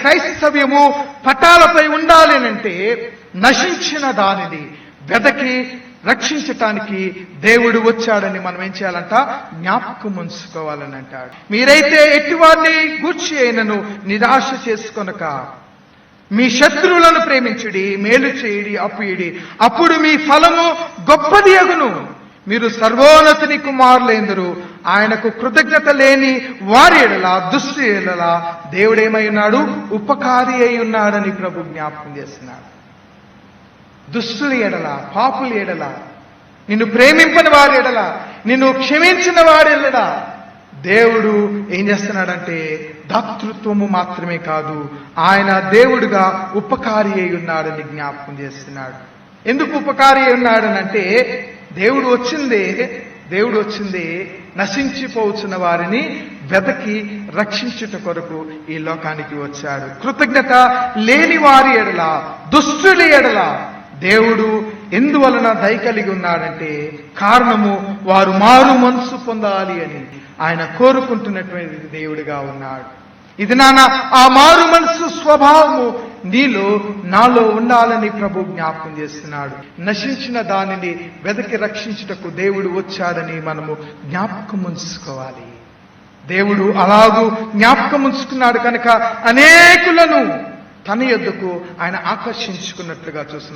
క్రైస్తవ్యము పటాలపై ఉండాలి అంటే నశించిన దానిని వెదకి రక్షించటానికి దేవుడు వచ్చాడని మనం ఏం చేయాలంట? జ్ఞాపకం ఉంచుకోవాలని అంటాడు. మీరైతే ఎట్టివారిని గూర్చి అయినను నిరాశ చేసుకొనక మీ శత్రువులను ప్రేమించుడి మేలు చేయుడి అప్పుయుడి. అప్పుడు మీ ఫలము గొప్పది అగును. మీరు సర్వోన్నతుని కుమారులేందరు. ఆయనకు కృతజ్ఞత లేని వారి ఎడల దుష్టి ఎడలా దేవుడేమై ఉన్నాడు? ఉపకారి అయి ఉన్నాడని ప్రభు జ్ఞాపకం చేస్తున్నాడు. దుష్టుల ఎడల పాపుల ఎడల నిన్ను ప్రేమింపని వారి ఎడల నిన్ను క్షమించిన వారి ఎడల దేవుడు ఏం చేస్తున్నాడంటే దాతృత్వము మాత్రమే కాదు ఆయన దేవుడుగా ఉపకారి అయి ఉన్నాడని జ్ఞాపకం చేస్తున్నాడు. ఎందుకు ఉపకారి అయి ఉన్నాడనంటే దేవుడు వచ్చిందే దేవుడు వచ్చింది నశించిపోవచ్చున్న వారిని వెతకి రక్షించుట కొరకు ఈ లోకానికి వచ్చాడు. కృతజ్ఞత లేని వారి ఎడల దుష్టుడి ఎడల దేవుడు ఎందువలన దయ కలిగి ఉన్నాడంటే కారణము వారు మారు మనసు పొందాలి అని ఆయన కోరుకుంటున్నటువంటి దేవుడిగా ఉన్నాడు. ఇది నాన్న ఆ మారు మనసు స్వభావము నీలో నాలో ఉండాలని ప్రభు జ్ఞాపకం చేస్తున్నాడు. నశించిన దానిని వెదకి రక్షించుటకు దేవుడు వచ్చాడని మనము జ్ఞాపకం ఉంచుకోవాలి. దేవుడు అలాగూ జ్ఞాపకం ఉంచుకున్నాడు కనుక అనేకులను తన యొద్దకు ఆయన ఆకర్షించుకున్నట్లుగా చూస్తున్నాడు.